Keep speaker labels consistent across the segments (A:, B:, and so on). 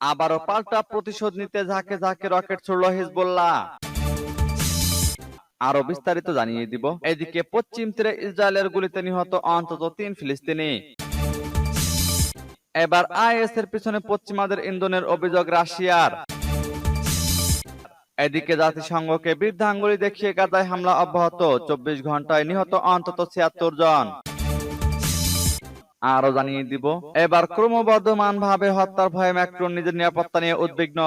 A: আবারও পাল্টা প্রতিশোধ নিতে ঝাঁকে ঝাঁকে রকেট ছুড়ল হিজবুল্লাহ। আরও বিস্তারিত জানিয়ে দিব। এদিকে পশ্চিম তীরে ইসরায়েলের গুলিতে নিহত অন্তত তিন ফিলিস্তিনি। এবার আইএস এর পিছনে পশ্চিমাদের ইন্ধনের অভিযোগ রাশিয়ার। এদিকে জাতিসংঘকে বৃদ্ধাঙ্গুলি দেখিয়ে গাজায় হামলা অব্যাহত। চব্বিশ ঘন্টায় নিহত অন্তত ছিয়াত্তর জন। আরও জানিয়ে দিব। এবার ক্রমবর্ধমান ভাবে হত্যার ভয়ে ম্যাক্রন নিজের নিরাপত্তা নিয়ে উদ্বিগ্ন।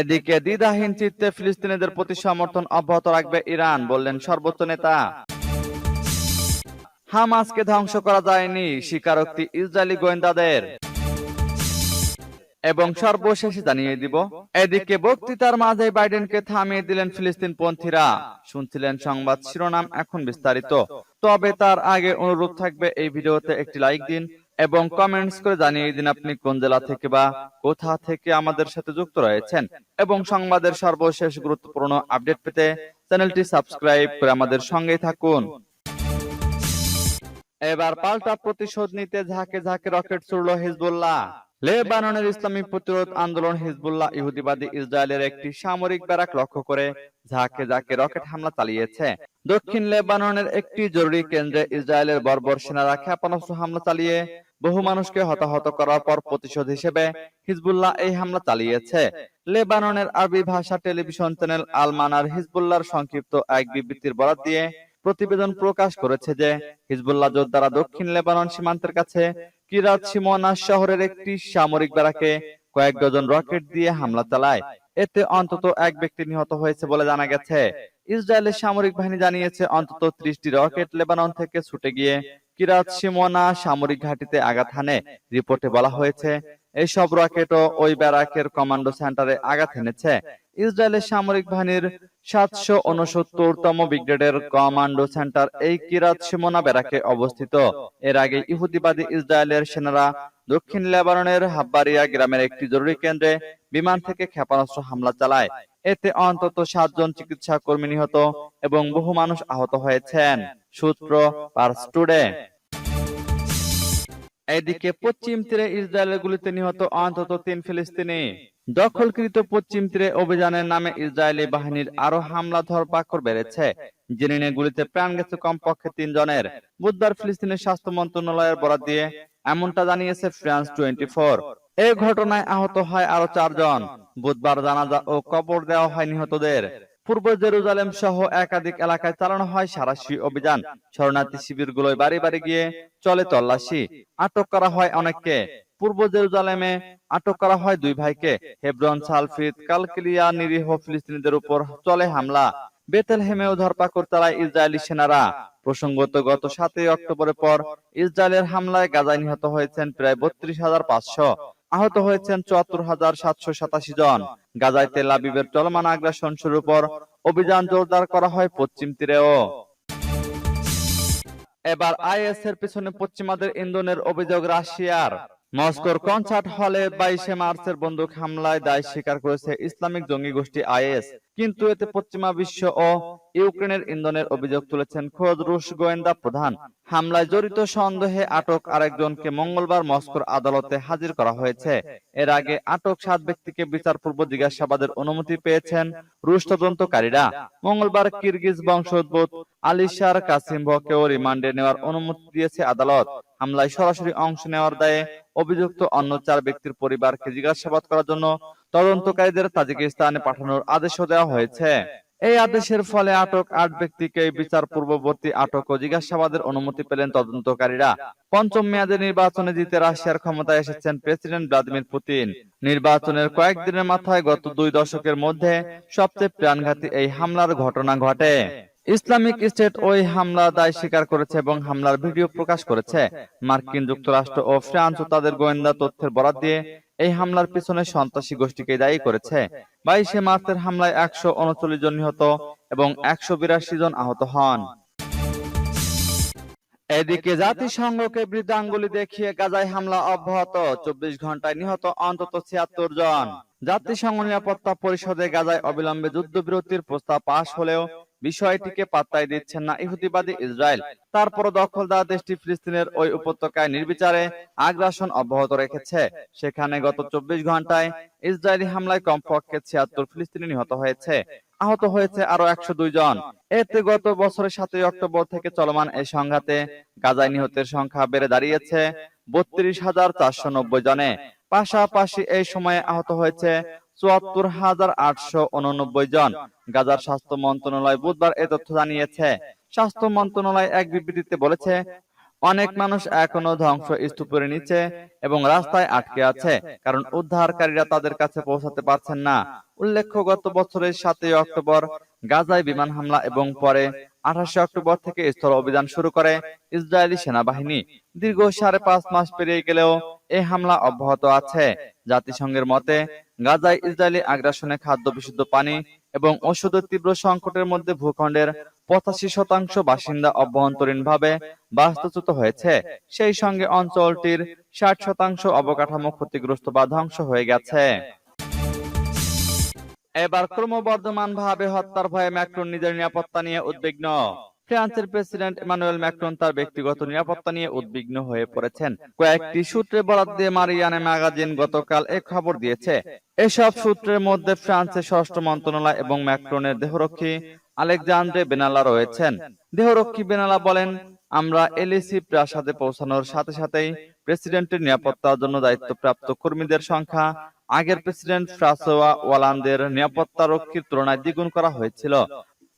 A: এদিকে দ্বিধাহীন চিত্তে ফিলিস্তিনিদের প্রতি সমর্থন অব্যাহত রাখবে ইরান, বললেন সর্বোচ্চ নেতা। হামাসকে ধ্বংস করা যায়নি, স্বীকারোক্তি ইসরায়েলি গোয়েন্দাদের। এবং সর্বশেষে জানিয়ে দিব এদিকে বক্তৃতার মাঝে বাইডেনকে থামিয়ে দিলেন ফিলিস্তিন পন্থীরা। শুনছিলেন সংবাদ শিরোনাম এখন বিস্তারিত। তবে তার আগে অনুরোধ থাকবে এই ভিডিওতে একটি লাইক দিন এবং কমেন্টস করে জানিয়ে দিন আপনি কোন জেলা থেকে বা কোথা থেকে আমাদের সাথে যুক্ত রয়েছেন। এবং সংবাদের সর্বশেষ গুরুত্বপূর্ণ আপডেট পেতে চ্যানেলটি সাবস্ক্রাইব করে আমাদের সঙ্গেই থাকুন। এবার পাল্টা প্রতিশোধ নিতে ঝাঁকে ঝাঁকে রকেট ছুড়ল হিজবুল্লাহ লেবাননের ইসলামী প্রতিরোধ আন্দোলন হিজবুল্লাহ ইহুদিবাদী ইসরায়েলের একটি সামরিক ব্যারাক লক্ষ্য করে ঝাঁকে ঝাঁকে রকেট হামলা চালিয়েছে। দক্ষিণ লেবাননের একটি জরুরি কেন্দ্রে ইসরায়েলের বর্বর সেনারা ক্ষেপণাস্ত্র হামলা চালিয়ে বহু মানুষকে হতাহত করার পর প্রতিশোধ হিসেবে হিজবুল্লাহ এই হামলা চালিয়েছে। লেবাননের আরবি ভাষা টেলিভিশন চ্যানেল আল মানার হিজবুল্লাহর সংক্ষিপ্ত এক বিবৃতির বরাত দিয়ে প্রতিবেদন প্রকাশ করেছে যে হিজবুল্লাহ যোদ্ধারা দক্ষিণ লেবানন সীমান্তের কাছে কিরাত সিমোনা শহরের একটি সামরিক ব্যারাকে কয়েক ডজন রকেট দিয়ে হামলা চালায়। এতে অন্তত এক ব্যক্তি নিহত হয়েছে বলে জানা গেছে। ইসরায়েলের সামরিক বাহিনী জানিয়েছে, অন্তত ত্রিশটি রকেট লেবানন থেকে ছুটে গিয়ে কিরাত সিমোনা সামরিক ঘাঁটিতে আঘাত হানে। রিপোর্টে বলা হয়েছে এইসব রকেটও ওই ব্যারাকের কমান্ডো সেন্টারে আঘাত এনেছে। ইসরায়েলের সামরিক বাহিনীর সাতশো উনসত্তরতম ব্রিগেডের কমান্ডো সেন্টার এই কিরাত সিমোনা ব্যারাকে অবস্থিত। এর আগে ইহুদিবাদী ইসরায়েলের সেনারা দক্ষিণ লেবাননের হাব্বারিয়া গ্রামের একটি জরুরি কেন্দ্রে বিমান থেকে ক্ষেপণাস্ত্র হামলা চালায়। এতে অন্তত সাতজন চিকিৎসা কর্মী নিহত এবং বহু মানুষ আহত হয়েছেন। সূত্র পার্স টুডে। এদিকে পশ্চিম তীরে ইসরায়েলের গুলিতে নিহত অন্তত তিন ফিলিস্তিনি। দখলকৃত পশ্চিম তীরে অভিযানের নামে ইসরায়েলি বাহিনীর আরও হামলা ধরপাকড় বেড়েছে। জেনে গুলিতে প্রাণ গেছে কমপক্ষে তিন জনের বুধবার ফিলিস্তিনের স্বাস্থ্য মন্ত্রণালয়ের বরাদ দিয়ে এমনটা জানিয়েছে ফ্রান্স টোয়েন্টি ফোর এই ঘটনায় আহত হয় আরও চারজন। বুধবার জানাজা ও কবর দেওয়া হয় নিহতদের। পূর্ব জেরুজালেম সহ একাধিক এলাকায় চালানো হয় সারাশি অভিযান। শরণার্থী শিবিরগুলোয় বাড়ি বাড়ি গিয়ে চলে তল্লাশি। আটক করা হয় অনেককে। পূর্ব জেরুজালেমে আটক করা হয় দুই ভাইকে। হেব্রন সালফিদ কালকিলিয়া, নিরীহ ফিলিস্তিনিদের উপর চলে হামলা। বেতেল বেতেলহেমেও ধরপাকড় চালায় ইসরায়েলি সেনারা। প্রসঙ্গত, গত সাতই অক্টোবরের পর ইসরায়েলের হামলায় গাজায় নিহত হয়েছেন প্রায় বত্রিশ হাজার পাঁচশো আহত হয়েছেন চুয়াত্তর হাজার সাতশো সাতাশি জন। গাজায় তেল আবিবের চলমান আগ্রাসন শুরুর পর অভিযান জোরদার করা হয় পশ্চিম তীরেও। এবার আইএস এর পিছনে পশ্চিমাদের ইন্ধনের অভিযোগ রাশিয়ার। মস্কোর কনসার্ট হলে বাইশে মার্চের বন্দুক হামলায় দায় স্বীকার করেছে ইসলামিক জঙ্গি গোষ্ঠী আইএস। কিন্তু এতে পশ্চিমা বিশ্ব ও ইউক্রেনের ইন্ধনের অভিযোগ তুলেছেন খোদ রুশ গোয়েন্দা প্রধান। হামলায় জড়িত সন্দেহে আটক আরেকজনকে মঙ্গলবার মস্কোর আদালতে হাজির করা হয়েছে। এর আগে আটক সাত ব্যক্তিকে বিচারপূর্ব জিজ্ঞাসাবাদের অনুমতি পেয়েছেন রুশ তদন্তকারীরা। মঙ্গলবার কিরগিজ বংশোদ্ভূত আলিশার কাসিমভকেও রিমান্ডে নেওয়ার অনুমতি দিয়েছে আদালত হামলায় সরাসরি অংশ নেওয়ার দায়ে অভিযুক্ত অন্য চার ব্যক্তির পরিবারকে জিজ্ঞাসাবাদ করার জন্য তদন্তকারীদের তাজিকিস্তানে পাঠানোর আদেশও দেওয়া হয়েছে। এই আদেশের ফলে আটক আট ব্যক্তিকে বিচার পূর্ববর্তী আটক ও জিজ্ঞাসাবাদের অনুমতি পেলেন তদন্তকারীরা। পঞ্চম মেয়াদে নির্বাচনে জিতে রাশিয়ার ক্ষমতায় এসেছেন প্রেসিডেন্ট ভ্লাদিমির পুতিন। নির্বাচনের কয়েকদিনের মাথায় গত দুই দশকের মধ্যে সবচেয়ে প্রাণঘাতী এই হামলার ঘটনা ঘটে। ইসলামিক স্টেট ওই হামলা দায় স্বীকার করেছে এবং হামলার ভিডিও প্রকাশ করেছে। মার্কিন যুক্তরাষ্ট্র ও ফ্রান্সও তাদের গোয়েন্দা তথ্যের বরাত দিয়ে এই হামলার পিছনে সন্ত্রাসী গোষ্ঠীকে দায়ী করেছে। বাইশে মার্চের হামলায় একশো উনচল্লিশ জন নিহত এবং একশো বিরাশি জন আহত হন। এদিকে জাতিসংঘকে বৃদ্ধাঙ্গুলি দেখিয়ে গাজায় হামলা অব্যাহত। চব্বিশ ঘন্টায় নিহত অন্তত ছিয়াত্তর জন। জাতিসংঘ নিরাপত্তা পরিষদে গাজায় অবিলম্বে যুদ্ধবিরতির প্রস্তাব পাশ হলেও বিষয়টিকে পাত্তাই দিচ্ছেন না ইহুদিবাদী ইসরায়েল। তারপর দখলদার দেশটি ফিলিস্তিনের ওই উপত্যকায় নির্বিচারে আগ্রাসন অব্যাহত রেখেছে। সেখানে গত চব্বিশ ঘন্টায় ইসরায়েলি হামলায় কমপক্ষে ছিয়াত্তর ফিলিস্তিনি নিহত হয়েছে। আহত হয়েছে আরও একশো দুই জন। এতে গত বছরের সাতই অক্টোবর থেকে চলমান এই সংঘাতে গাজায় নিহতের সংখ্যা বেড়ে দাঁড়িয়েছে বত্রিশ হাজার চারশো নব্বই জনে। পাশাপাশি এই সময়ে আহত হয়েছে চুয়াত্তর হাজার আটশো উননব্বই জন। গাজার স্বাস্থ্য মন্ত্রণালয় বুধবার এ তথ্য জানিয়েছে। স্বাস্থ্য মন্ত্রণালয় এক বিবৃতিতে বলেছে, অনেক মানুষ এখনও ধ্বংস স্তূপের নিচে এবং রাস্তায় আটকে আছে, কারণ উদ্ধারকারীরা তাদের কাছে পৌঁছাতে পারছেন না। উল্লেখ্য, গত বছরের সাতই অক্টোবর গাজায় বিমান হামলা এবং পরে আঠাশে অক্টোবর থেকে স্থল অভিযান শুরু করে ইসরায়েলি সেনাবাহিনী। দীর্ঘ সাড়ে পাঁচ মাস পেরিয়ে গেলেও এই হামলা অব্যাহত আছে। জাতিসংঘের মতে, গাজায় ইসরায়েলি আগ্রাসনে খাদ্য বিশুদ্ধ পানি এবং ওষুধের তীব্র সংকটের মধ্যে ভূখণ্ডের পঁচাশি শতাংশ বাসিন্দা অভ্যন্তরীণভাবে বাস্তুচ্যুত হয়েছে। সেই সঙ্গে অঞ্চলটির ষাট শতাংশ অবকাঠামো ক্ষতিগ্রস্ত বা ধ্বংস হয়ে গেছে। এবার ক্রমবর্ধমান ভাবে হত্যার ভয়ে ম্যাক্রন নিজের নিরাপত্তা নিয়ে উদ্বিগ্ন। ফ্রান্সের প্রেসিডেন্ট ইমানুয়েল ম্যাক্রন তার ব্যক্তিগত নিরাপত্তা নিয়ে উদ্বিগ্ন হয়ে পড়েছেন। কয়েকটি সূত্রে বরাদ দিয়ে মারিয়ানে ম্যাগাজিন গতকাল এক খবর দিয়েছে। এসব সূত্রের মধ্যে ফ্রান্সের ষষ্ঠ মন্ত্রণালয় এবং ম্যাক্রনের দেহরক্ষী আলেকজান্দ্রে বেনালা রয়েছেন। দেহরক্ষী বেনালা বলেন আমরা এলএসি প্রাসাদে পৌঁছানোর সাথে সাথেই প্রেসিডেন্টের নিরাপত্তার জন্য দায়িত্বপ্রাপ্ত কর্মীদের সংখ্যা আগের প্রেসিডেন্ট ফ্রাসোয়া ওয়ালান্দের নিরাপত্তা রক্ষীর তুলনায় দ্বিগুণ করা হয়েছিল।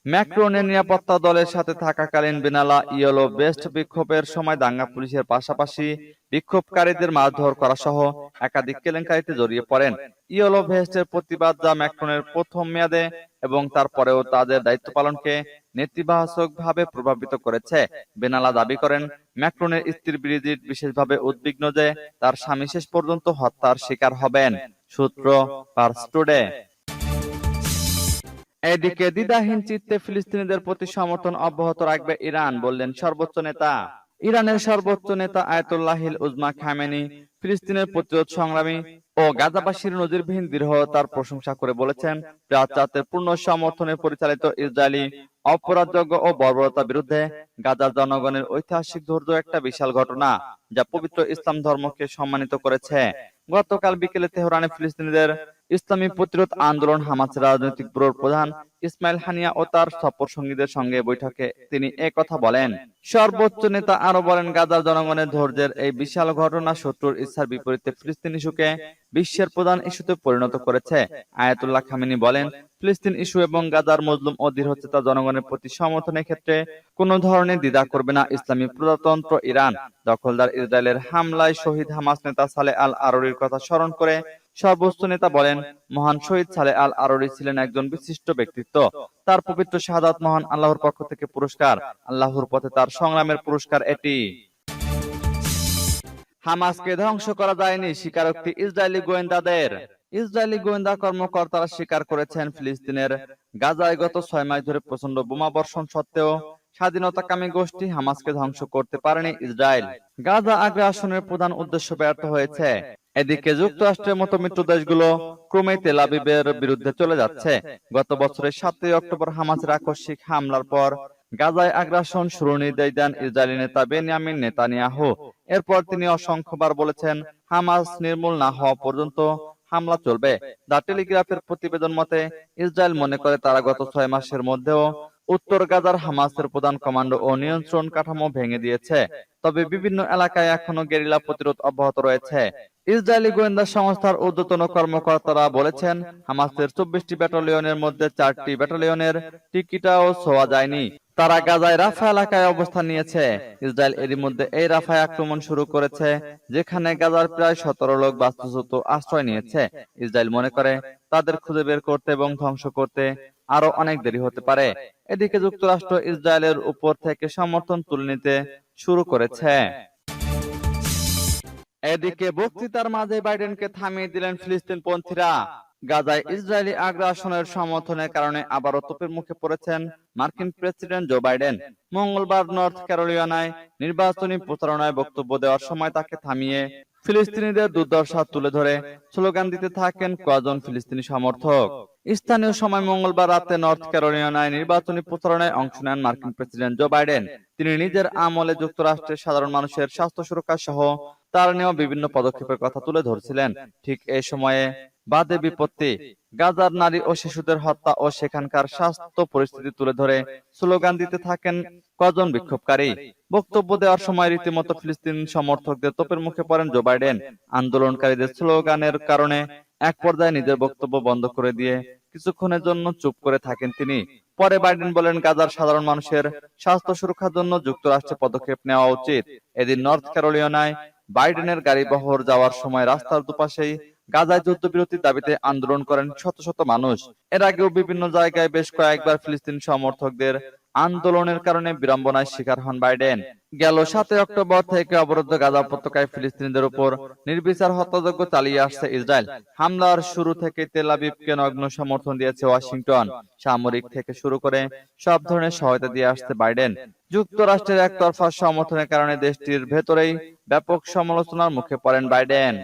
A: ম্যাক্রোনের নিরাপত্তা দলের সাথে থাকাকালীন বেনালা ইয়েলো বেস্ট বিক্ষোভের সময় দাঙ্গা পুলিশের পাশাপাশি বিক্ষোভকারীদের মারধর করা সহ একাধিক কেলেঙ্কারিতে জড়িয়ে পড়েন। ইয়েলো ভেস্টের প্রতিবাদ যা ম্যাক্রনের প্রথম মেয়াদে এবং তারপরেও তাদের দায়িত্ব পালনকে নেতিবাচক ভাবে প্রভাবিত করেছে। বেনালা দাবি করেন ম্যাক্রনের স্ত্রী ব্রিজিট বিশেষভাবে উদ্বিগ্ন যে তার স্বামী শেষ পর্যন্ত হত্যার শিকার হবেন সূত্র পার্স টুডে। এদিকে দ্বিধাহীন চিত্তে ফিলিস্তিনিদের প্রতি সমর্থন অব্যাহত রাখবে ইরান, বললেন সর্বোচ্চ নেতা। ইরানের সর্বোচ্চ নেতা আয়তুল্লাহিল উজমা খামেনি, ফিলিস্তিনের প্রতিরোধ সংগ্রামী ও গাজাবাসীর নজিরবিহীন দৃঢ়তার প্রশংসা করে বলেছেন প্রাচ্যাতের পূর্ণ সমর্থনে পরিচালিত ইসরায়েলি অপরাধযোগ্য ও বর্বরতার বিরুদ্ধে গাজার জনগণের ঐতিহাসিক ধৈর্য একটা বিশাল ঘটনা, যা পবিত্র ইসলাম ধর্মকে সম্মানিত করেছে। গতকাল বিকেলে তেহরানে ফিলিস্তিনিদের ইসলামী প্রতিরোধ আন্দোলন হামাসের রাজনৈতিক ব্যুরোর প্রধান ইসমাইল হানিয়া ও তার সফর সঙ্গীদের সঙ্গে বৈঠকে তিনি কথা বলেন সর্বোচ্চ নেতা আরও বলেন গাজার জনগণের ধৈর্যের এই বিশাল ঘটনা শত্রুর ইচ্ছার বিপরীতে ফিলিস্তিন ইস্যুকে বিশ্বের প্রধান ইস্যুতে পরিণত করেছে। আয়াতুল্লাহ খামিনি বলেন ফিলিস্তিন ইস্যু এবং গাজার মজলুম ও দৃঢ়চেতা জনগণের প্রতি সমর্থনের ক্ষেত্রে কোনো ধরনের দ্বিধা করবে না ইসলামী প্রজাতন্ত্র ইরান। দখলদার ইসরায়েলের হামলায় শহীদ হামাস নেতা সালে আল আররির কথা স্মরণ করে সর্বোচ্চ নেতা বলেন মহান শহীদ সালে আল আররি ছিলেন একজন বিশিষ্ট ব্যক্তিত্ব। তার পবিত্র শাহাদাত মহান আল্লাহর পক্ষ থেকে পুরস্কার। আল্লাহর পথে তার সংগ্রামের পুরস্কার এটি। হামাসকে ধ্বংস করা যায়নি স্বীকারোক্তি ইসরায়েলি গোয়েন্দাদের। ইসরায়েলি গোয়েন্দা কর্মকর্তারা স্বীকার করেছেন ফিলিস্তিনের গাজায় গত ছয় মাস ধরে প্রচণ্ড বোমা বর্ষণ সত্ত্বেও স্বাধীনতাকামী গোষ্ঠী হামাসকে ধ্বংস করতে পারেনি ইসরায়েল। গাজা আগ্রাসনের প্রধান উদ্দেশ্য ব্যর্থ হয়েছে। এদিকে যুক্তরাষ্ট্রের মতো মিত্র দেশগুলো ক্রমে তেল আবিবের বিরুদ্ধে চলে যাচ্ছে। গত বছরের সাতই অক্টোবর হামাসের আকস্মিক হামলার পর গাজায় আগ্রাসন শুরু নির্দেশ দেন ইসরায়েলি নেতা বেনিয়ামিন নেতানিয়াহু। এরপর তিনি অসংখ্যবার বলেছেন হামাস নির্মূল না হওয়া পর্যন্ত হামলা চলবে। দা টেলিগ্রাফের প্রতিবেদন মতে ইসরায়েল মনে করে তারা গত ছয় মাসের মধ্যেও উত্তর গাজার হামাসের প্রধান কমান্ডো ও নিয়ন্ত্রণ কাঠামো ভেঙে দিয়েছে। তবে বিভিন্ন এলাকায় এখনও গেরিলা প্রতিরোধ অব্যাহত রয়েছে ইসরায়েলি গোয়েন্দা সংস্থার ঊর্ধ্বতন কর্মকর্তারা বলেছেন হামাসের চব্বিশটি ব্যাটালিয়নের মধ্যে চারটি ব্যাটালিয়নের টিকিটাও ছোঁয়া যায়নি। তারা গাজায় রাফা এলাকায় অবস্থান নিয়েছে। ইসরায়েল এরই মধ্যে এই রাফায় আক্রমণ শুরু করেছে, যেখানে গাজার প্রায় সতেরো লোক বাস্তুচ্যুত আশ্রয় নিয়েছে। ইসরায়েল মনে করে তাদের খুঁজে বের করতে এবং ধ্বংস করতে আরও অনেক দেরি হতে পারে। এদিকে যুক্তরাষ্ট্র ইসরায়েলের উপর থেকে সমর্থন তুলে নিতে শুরু করেছে। এদিকে বক্তৃতার মাঝে বাইডেনকে থামিয়ে দিলেন ফিলিস্তিন পন্থীরা গাজায় ইসরায়েলি আগ্রাসনের সমর্থনের কারণে আবারও তোপের মুখে পড়েছেন মার্কিন প্রেসিডেন্ট জো বাইডেন। মঙ্গলবার নর্থ ক্যারোলিনায় নির্বাচনী প্রচারণায় বক্তব্য দেওয়ার সময় তাকে থামিয়ে ফিলিস্তিনিদের দুর্দশা তুলে ধরে স্লোগান দিতে থাকেন কজন ফিলিস্তিনি সমর্থক? স্থানীয় সময় মঙ্গলবার রাতে নর্থ ক্যারোলিনায় নির্বাচনী প্রচারণায় অংশ নেন মার্কিন প্রেসিডেন্ট জো বাইডেন। তিনি নিজের আমলে যুক্তরাষ্ট্রের সাধারণ মানুষের স্বাস্থ্য সুরক্ষা সহ তার নেওয়া বিভিন্ন পদক্ষেপের কথা তুলে ধরছিলেন। ঠিক এই সময়ে বাদে বিপত্তি, গাজার নারী ও শিশুদের হত্যা ও সেখানকার স্বাস্থ্য পরিস্থিতি তুলে ধরে স্লোগান দিতে থাকেন কজন বিক্ষোভকারী। বক্তব্য দেওয়ার সময় রীতিমতো ফিলিস্তিন সমর্থকদের তোপের মুখে পড়েন জো বাইডেন। আন্দোলনকারীদের স্লোগানের কারণে এক পর্যায়ে নিজের বক্তব্য বন্ধ করে দিয়ে কিছুক্ষণের জন্য চুপ করে থাকেন তিনি। পরে বাইডেন বলেন, গাজার সাধারণ মানুষের স্বাস্থ্য সুরক্ষার জন্য যুক্তরাষ্ট্রে পদক্ষেপ নেওয়া উচিত। এদিন নর্থ ক্যারোলিনায় বাইডেনের গাড়ি বহর যাওয়ার সময় রাস্তার দুপাশেই গাজায় যুদ্ধবিরতির দাবিতে আন্দোলন করেন শত শত মানুষ। এর আগেও বিভিন্ন জায়গায় বেশ কয়েকবার ফিলিস্তিন সমর্থকদের আন্দোলনের কারণে বিড়ম্বনায় শিকার হন বাইডেন। গেল সাতই অক্টোবর থেকে অবরুদ্ধ গাজা উপত্যকায় ফিলিস্তিনিদের উপর নির্বিচার হত্যাযজ্ঞ চালিয়ে আসছে ইসরায়েল। হামলার শুরু থেকে তেল আবিবকে নগ্ন সমর্থন দিয়েছে ওয়াশিংটন। সামরিক থেকে শুরু করে সব ধরনের সহায়তা দিয়ে আসছে বাইডেন। যুক্তরাষ্ট্রের একতরফা সমর্থনের কারণে দেশটির ভেতরেই ব্যাপক সমালোচনার মুখে পড়েন বাইডেন।